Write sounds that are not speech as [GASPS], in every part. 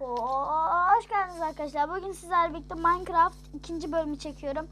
Hoş geldiniz arkadaşlar. Bugün sizlerle birlikte Minecraft ikinci bölümü çekiyorum.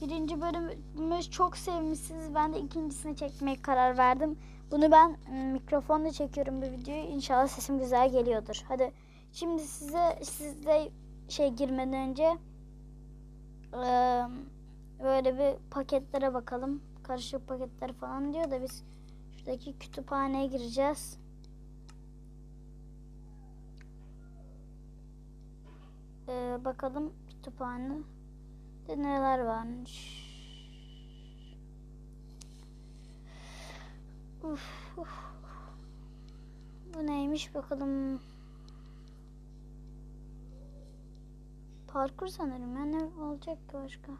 Birinci bölümü çok sevmişsiniz. Ben de ikincisini çekmeye karar verdim. Bunu ben ım, mikrofonla çekiyorum bu videoyu. İnşallah sesim güzel geliyordur. Hadi şimdi size sizde şey girmeden önce ıı, böyle bir paketlere bakalım. Karışık paketler falan diyor da biz şuradaki kütüphaneye gireceğiz. Bakalım kütüphane de neler varmış. Uf, uf. Bu neymiş bakalım. Parkur sanırım ya ne olacak ki başka.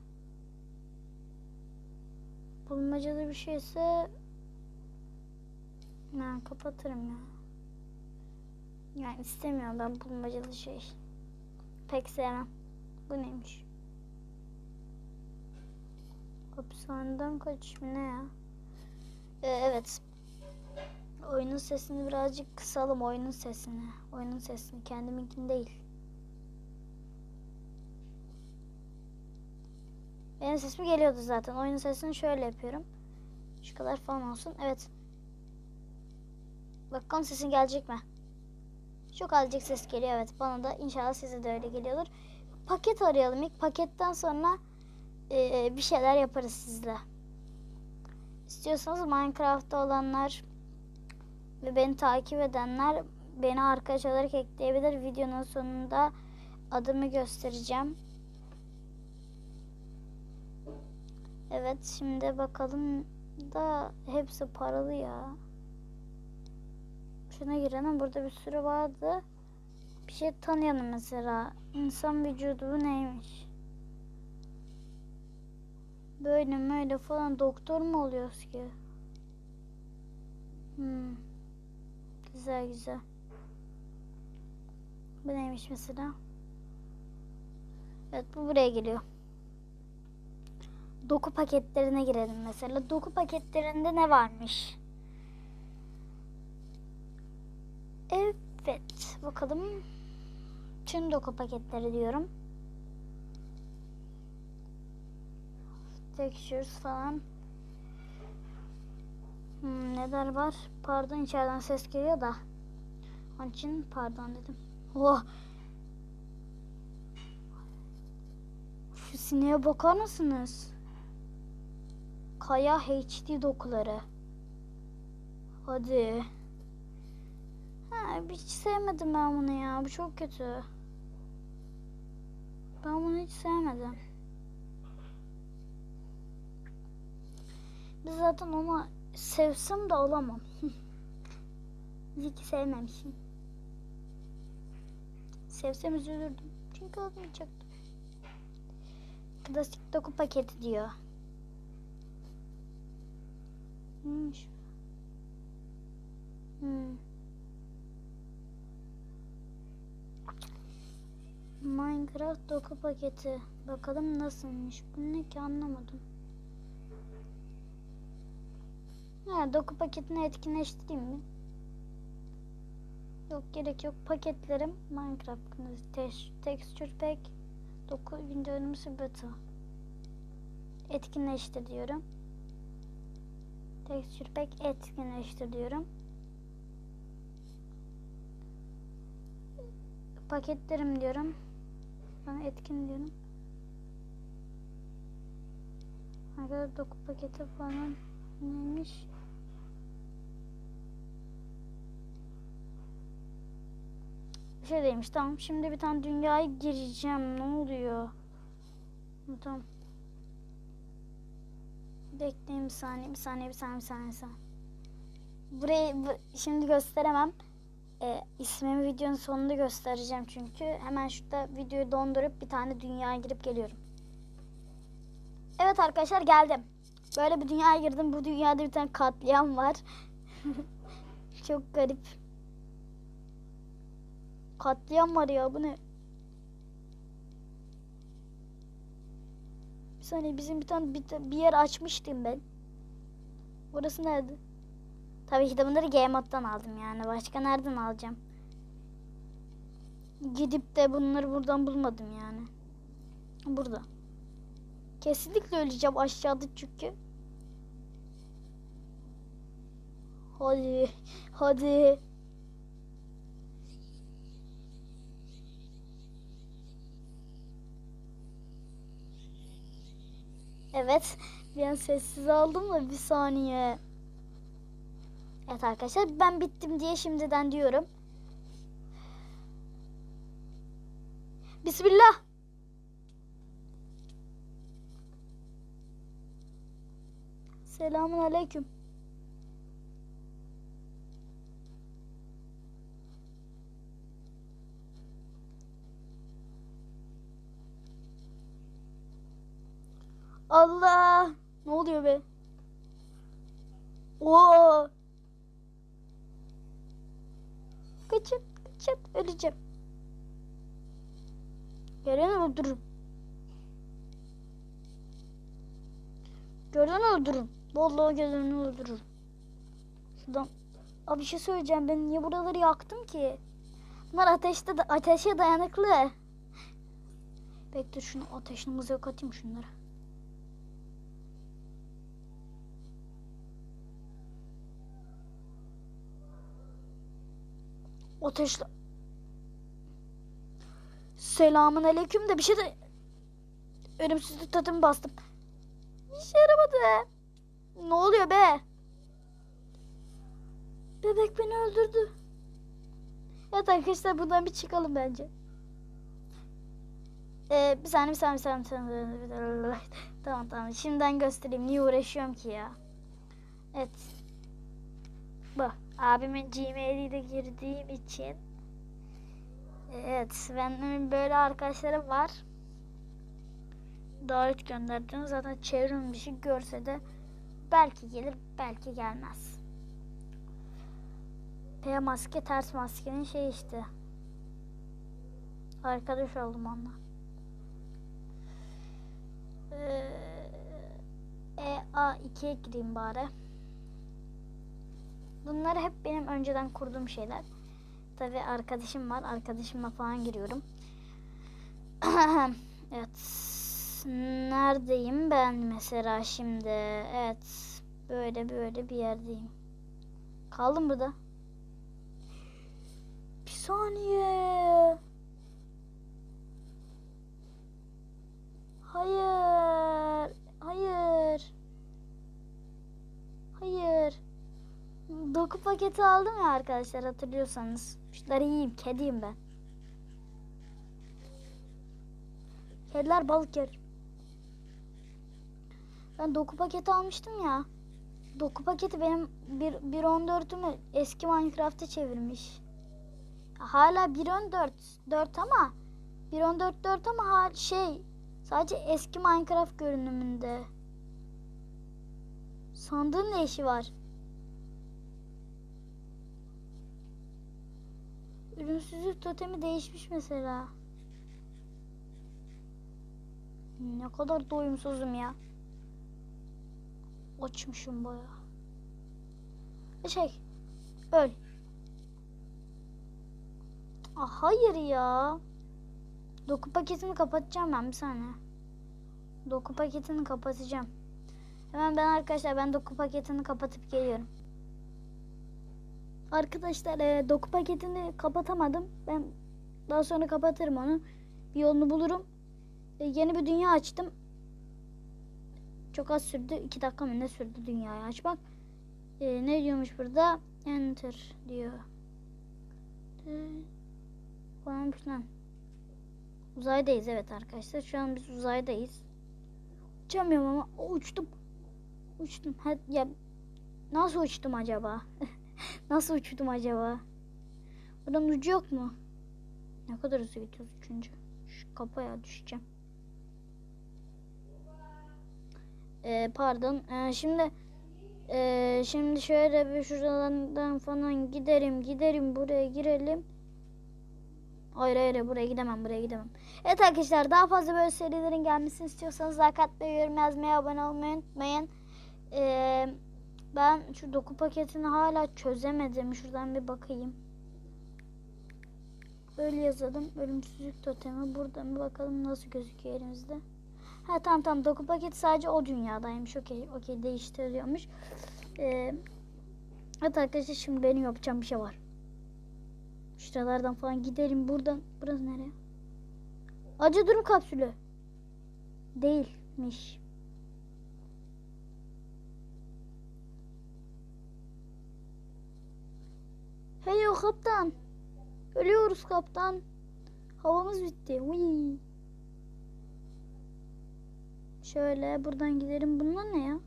Bulmacalı bir şeyse ben kapatırım ya. Yani istemiyorum ben bulmacalı şey. Pek sevmem. Bu neymiş? Hapishaneden kaçış mı ne ya? Ee, evet. Oyunun sesini birazcık kısalım oyunun sesini. Oyunun sesini kendiminkini değil. Benim sesim geliyordu zaten. Oyunun sesini şöyle yapıyorum. Şu kadar falan olsun. Evet. Bakalım sesin gelecek mi? Çok azıcık ses geliyor evet. Bana da inşallah size de öyle geliyordur. Paket arayalım ilk. Paketten sonra e, bir şeyler yaparız sizle. İstiyorsanız Minecraft'ta olanlar ve beni takip edenler beni arkadaş olarak ekleyebilir. Videonun sonunda adımı göstereceğim. Evet şimdi bakalım da hepsi paralı ya. Şuna girelim. Burada bir sürü vardı. Bir şey tanıyalım mesela. İnsan vücudu bu neymiş? Böyle böyle falan doktor mu oluyoruz ki? Hmm. Güzel güzel. Bu neymiş mesela? Evet bu buraya geliyor. Doku paketlerine girelim mesela. Doku paketlerinde ne varmış? Evet. Bakalım. Tüm doku paketleri diyorum. Textures falan. Hmm, neler var? Pardon içeriden ses geliyor da. Onun için pardon dedim. Oh. Şu sineğe bakar mısınız? Kaya HD dokuları. Hadi. Ha, hiç sevmedim ben bunu ya. Bu çok kötü. Ben bunu hiç sevmedim. Biz zaten onu sevsem de alamam. [LAUGHS] İyi ki sevmemişim. Sevsem üzülürdüm. Çünkü almayacaktım. Klasik doku paketi diyor. Neymiş? Hmm. Minecraft doku paketi. Bakalım nasılmış. Bu ne ki anlamadım. Ha, doku paketini etkinleştireyim mi? Yok gerek yok. Paketlerim Minecraft. Texture pack. Doku Windows beta. Etkinleştir diyorum. Texture pack etkinleştir diyorum. Paketlerim diyorum. Ben etkin diyorum. Arkadaşlar doku paketi falan neymiş? Bir şey demiş. Tamam. Şimdi bir tane dünyaya gireceğim. Ne oluyor? Tamam. Bekleyin bir saniye. Bir saniye. Bir saniye. Bir saniye. Bir. Burayı bu- şimdi gösteremem. E, ismimi videonun sonunda göstereceğim çünkü. Hemen şurada videoyu dondurup bir tane dünyaya girip geliyorum. Evet arkadaşlar geldim. Böyle bir dünyaya girdim. Bu dünyada bir tane katliam var. [LAUGHS] Çok garip. Katliam var ya bu ne? Bir saniye bizim bir tane bir, bir yer açmıştım ben. Orası nerede? Tabii ki de bunları Mode'dan aldım yani. Başka nereden alacağım? Gidip de bunları buradan bulmadım yani. Burada. Kesinlikle öleceğim aşağıda çünkü. Hadi. Hadi. Evet. Bir an sessiz aldım da bir saniye. Evet arkadaşlar ben bittim diye şimdiden diyorum. Bismillah. Selamun aleyküm. Allah! Ne oluyor be? Oo! Kaçın, kaçın, öleceğim. Göreni öldürürüm. Göreni öldürürüm. Vallahi göreni öldürürüm. Şuradan. Abi bir şey söyleyeceğim. Ben niye buraları yaktım ki? Bunlar ateşte de ateşe dayanıklı. Bekle şunu ateşini mızığa katayım şunlara. Ateşle. Selamun aleyküm de bir şey de ölümsüzlük totemi bastım. Bir şey yaramadı. Ne oluyor be? Bebek beni öldürdü. Evet arkadaşlar buradan bir çıkalım bence. Ee, bir saniye bir saniye bir saniye. Bir saniye. tamam tamam. Şimdiden göstereyim. Niye uğraşıyorum ki ya? Evet. Bu. Abimin Gmail'iyle girdiğim için. Evet. Benim böyle arkadaşlarım var. Davet gönderdim. Zaten çevrim bir şey görse de belki gelir belki gelmez. P maske ters maskenin şey işte. Arkadaş oldum onunla. Ee, EA2'ye gireyim bari. Bunlar hep benim önceden kurduğum şeyler. Tabi arkadaşım var. Arkadaşımla falan giriyorum. [CLEARS THROAT] evet. Neredeyim ben mesela şimdi? Evet. Böyle böyle bir yerdeyim. Kaldım burada. Bir saniye. Hayır. Hayır. Hayır. Doku paketi aldım ya arkadaşlar hatırlıyorsanız. Şunları yiyeyim. Kediyim ben. Kediler balık yer. Ben doku paketi almıştım ya. Doku paketi benim 1.14'ümü eski Minecraft'a çevirmiş. Hala 1.14 4 ama 1.14 4 ama şey sadece eski Minecraft görünümünde. Sandığın ne işi var? Ölümsüzlük totemi değişmiş mesela. Ne kadar doyumsuzum ya. Açmışım baya. Şey. Öl. Ah, hayır ya. Doku paketini kapatacağım ben bir saniye. Doku paketini kapatacağım. Hemen ben arkadaşlar ben doku paketini kapatıp geliyorum. Arkadaşlar e, doku paketini kapatamadım. Ben daha sonra kapatırım onu. Bir yolunu bulurum. E, yeni bir dünya açtım. Çok az sürdü. 2 dakika mı ne sürdü dünyayı açmak. E, ne diyormuş burada? Enter diyor. Falan filan. Uzaydayız evet arkadaşlar. Şu an biz uzaydayız. Uçamıyorum ama o, uçtum. Uçtum. Ha, ya nasıl uçtum acaba? [LAUGHS] nasıl uçtum acaba? Buranın ucu yok mu? Ne kadar hızlı gidiyoruz üçüncü. Şu kapaya düşeceğim. Ee, pardon. Ee, şimdi ee, şimdi şöyle bir şuralardan falan giderim giderim buraya girelim. Hayır hayır buraya gidemem buraya gidemem. Evet arkadaşlar daha fazla böyle serilerin gelmesini istiyorsanız like atmayı, yorum yazmayı, abone olmayı unutmayın. Ee, ben şu doku paketini hala çözemedim. Şuradan bir bakayım. Öyle yazalım. Ölümsüzlük totemi. Burada mı bakalım nasıl gözüküyor elimizde. Ha tamam tamam. Doku paketi sadece o dünyadaymış. Okey. Okey değiştiriliyormuş. Ee, evet arkadaşlar şimdi benim yapacağım bir şey var. Şuralardan falan gidelim buradan. Burası nereye? Acı durum kapsülü. Değilmiş. Hey o kaptan. Ölüyoruz kaptan. Havamız bitti. Uy. Şöyle buradan gidelim. Bunlar ne ya?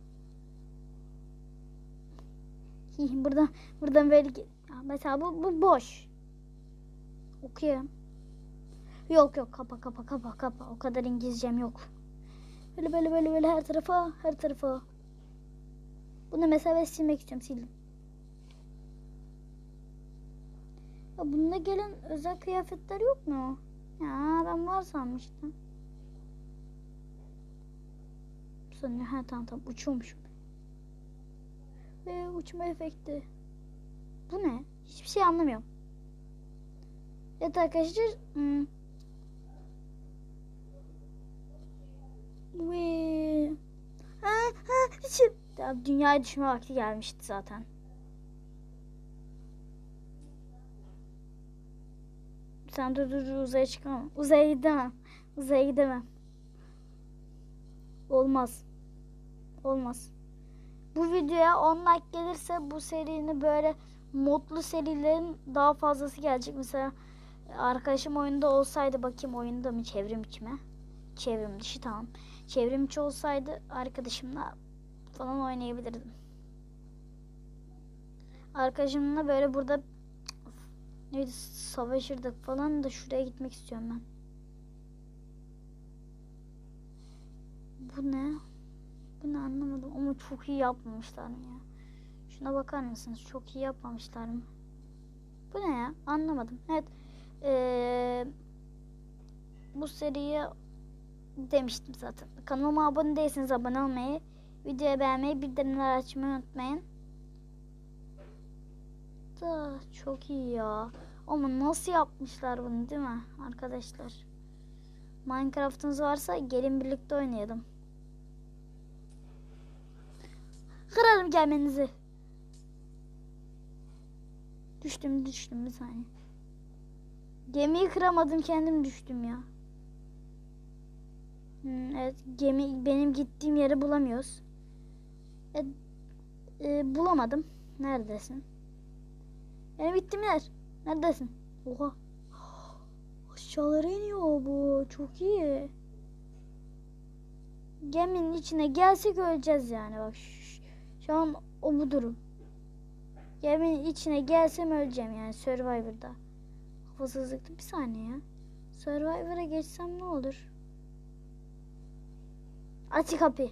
Buradan buradan böyle mesela bu, bu boş. Okuyayım. Yok yok kapa kapa kapa kapa. O kadar İngilizcem yok. Böyle böyle böyle böyle her tarafa her tarafa. Bunu mesela silmek istiyorum sildim. Ya bunda gelen özel kıyafetler yok mu? Ya ben var sanmıştım. Sanıyor ha tamam tamam uçuyormuşum. Ve uçma efekti. Bu ne? Hiçbir şey anlamıyorum. Evet arkadaşlar. Hmm. Ve ha ha içim. Ya, dünyaya düşme vakti gelmişti zaten. Sen dur dur uzaya çıkamam. Uzaya gidemem. Uzaya gidemem. Olmaz. Olmaz. Bu videoya 10 like gelirse bu serinin böyle modlu serilerin daha fazlası gelecek. Mesela arkadaşım oyunda olsaydı bakayım oyunda mı çevrim içi mi? Çevrim dışı tamam. Çevrim içi olsaydı arkadaşımla falan oynayabilirdim. Arkadaşımla böyle burada neydi savaşırdık falan da şuraya gitmek istiyorum ben. Bu ne? Bu ne anlamadım ama çok iyi yapmamışlar mı ya? Şuna bakar mısınız? Çok iyi yapmamışlar mı? Bu ne ya? Anlamadım. Evet. Ee, bu seriye demiştim zaten. Kanalıma abone değilseniz abone olmayı, videoyu beğenmeyi, bildirimleri açmayı unutmayın. Da çok iyi ya. Ama nasıl yapmışlar bunu değil mi arkadaşlar? Minecraft'ınız varsa gelin birlikte oynayalım. Kırarım gelmenizi. Düştüm düştüm bir saniye. Gemiyi kıramadım kendim düştüm ya. Hmm, evet gemi benim gittiğim yeri bulamıyoruz. E, e, bulamadım. Neredesin? Benim gittiğim yer. Neredesin? Oha. [GASPS] Aşağılara iniyor bu. Çok iyi. Geminin içine gelsek öleceğiz yani. Bak şu, şu an o bu durum. Geminin içine gelsem öleceğim yani Survivor'da. Hafızsızlıkta bir saniye ya. Survivor'a geçsem ne olur? Aç kapıyı.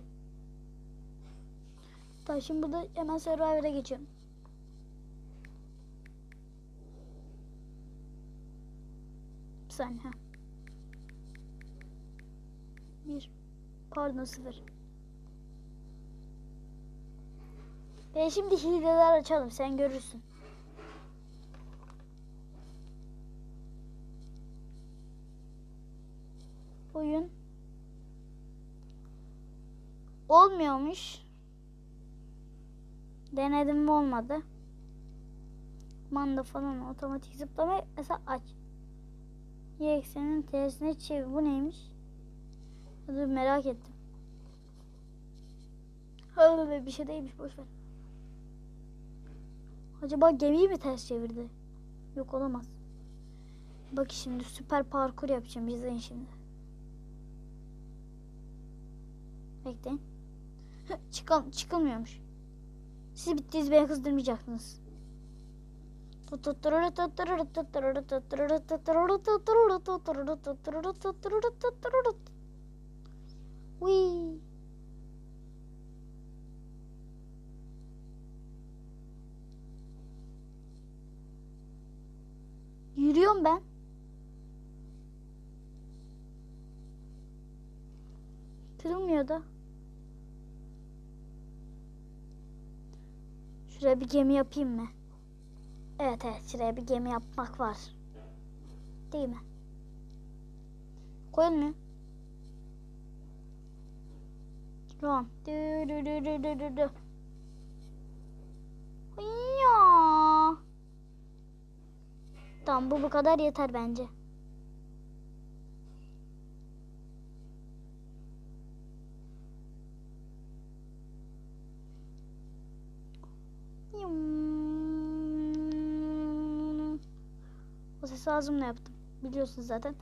Tamam şimdi burada hemen Survivor'a geçiyorum. Saniye. ha. Bir. Pardon sıfır. Ben şimdi hileler açalım sen görürsün. Oyun. Olmuyormuş. Denedim mi olmadı. Manda falan otomatik zıplama mesela aç. Y eksenin tersine çevir. Bu neymiş? Dur merak ettim. Öyle bir şey değilmiş boş ver. Acaba gemiyi mi ters çevirdi? Yok olamaz. Bak şimdi süper parkur yapacağım. İzleyin şimdi. Bekleyin. [LAUGHS] Çıkam çıkılmıyormuş. Siz bittiğiniz beni kızdırmayacaktınız. Wee. Yürüyorum ben. Kırılmıyor da. Şuraya bir gemi yapayım mı? Evet evet şuraya bir gemi yapmak var. Değil mi? Koyun mu? Tamam. Dü dü dü dü dü dü dü. Tamam bu bu kadar yeter bence. Sesi ağzımla yaptım. Biliyorsunuz zaten.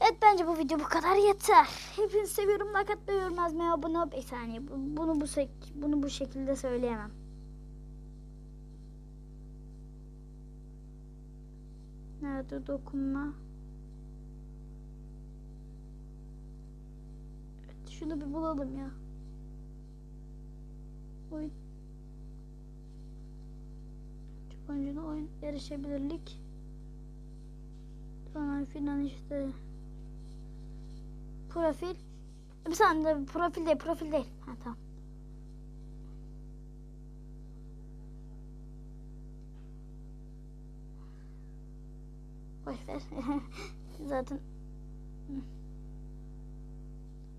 Evet bence bu video bu kadar yeter. [LAUGHS] Hepinizi seviyorum. Like atmayı, yorum yazmayı, abone ol. Bir saniye. bu- Bunu bu sek- bunu bu şekilde söyleyemem. Nerede dokunma? Evet, şunu bir bulalım ya. Oyun. Çok oyunculu oyun yarışabilirlik. Falan filan işte. Profil. Bir saniye profil değil profil değil. Ha tamam. Boş. [LAUGHS] Zaten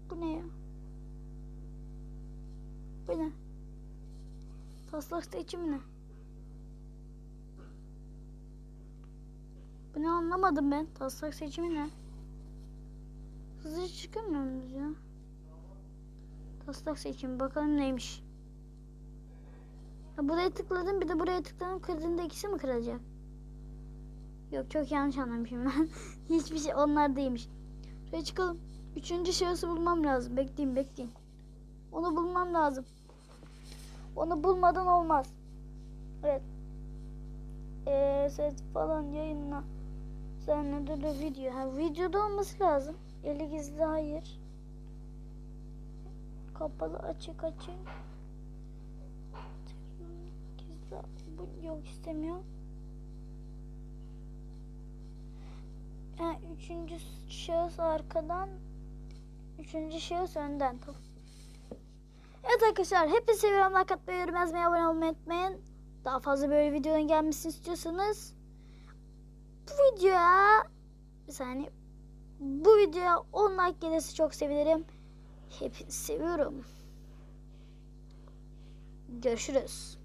bu ne ya? Bu ne? Taslak seçimi ne? Ne anlamadım ben. Taslak seçimi ne? Hızlıca çıkamıyor muyuz ya? Taslak seçimi bakalım neymiş. Ya buraya tıkladım bir de buraya tıkladım kırdığında ikisi mi kırılacak? Yok çok yanlış anlamışım ben. [LAUGHS] Hiçbir şey onlar değilmiş. Şuraya çıkalım. Üçüncü şahısı bulmam lazım. Bekleyin bekleyin. Onu bulmam lazım. Onu bulmadan olmaz. Evet. Ee, ses falan yayınla. De video. Ha, videoda olması lazım. Eli gizli hayır. Kapalı açık açık. Gizli bu yok istemiyor. Ha, üçüncü şahıs arkadan. Üçüncü şahıs önden. Evet arkadaşlar hepinizi seviyorum. Like atmayı, yorum yazmayı, abone olmayı unutmayın. Daha fazla böyle videonun gelmesini istiyorsanız bu videoya bir saniye bu videoya 10 like gelirse çok sevinirim. Hepinizi seviyorum. Görüşürüz.